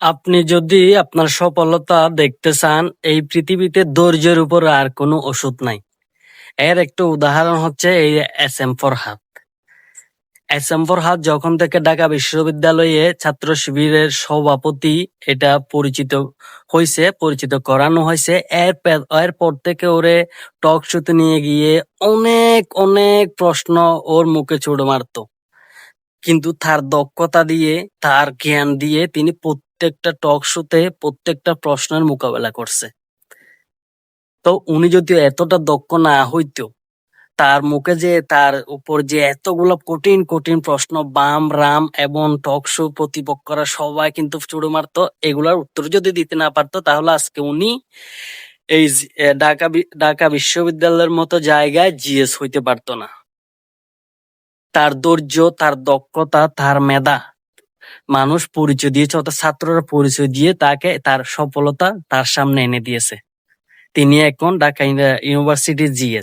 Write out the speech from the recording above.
আপনি যদি আপনার সফলতা দেখতে চান, এই পৃথিবীতে ধৈর্যের উপর আর কোনো ওষুধ নাই। এর একটা উদাহরণ হচ্ছে এই S M Farhad S M Farhad যখন থেকে ঢাকা বিশ্ববিদ্যালয়ে ছাত্র শিবিরের সভাপতি এটা পরিচিত হয়েছে পরিচিত করানো হয়েছে এর এরপর থেকে ওরে টক শোতে নিয়ে গিয়ে অনেক অনেক প্রশ্ন ওর মুখে ছুড়ে মারতো। কিন্তু তার দক্ষতা দিয়ে, তার জ্ঞান দিয়ে তিনি প্রত্যেকটা টক শোতে প্রত্যেকটা প্রশ্নের মোকাবেলা করছে। তো উনি যদি এতটা দক্ষ না হইতো তার মুখে যে তার উপর যে এতগুলো কঠিন কঠিন প্রশ্ন, বাম, রাম এবং টক শো প্রতিপক্ষরা সবাই কিন্তু চুড়ে মারতো, এগুলার উত্তর যদি দিতে না পারতো, তাহলে আজকে উনি এই ঢাকা ঢাকা বিশ্ববিদ্যালয়ের মতো জায়গায় জিএস হইতে পারতো না। তার ধৈর্য, তার দক্ষতা, তার মেধা মানুষ পরিচয় দিয়েছে, অর্থাৎ ছাত্ররা পরিচয় দিয়ে তাকে তার সফলতা তার সামনে এনে দিয়েছে। তিনি এখন ঢাকা ইউনিভার্সিটির জিএস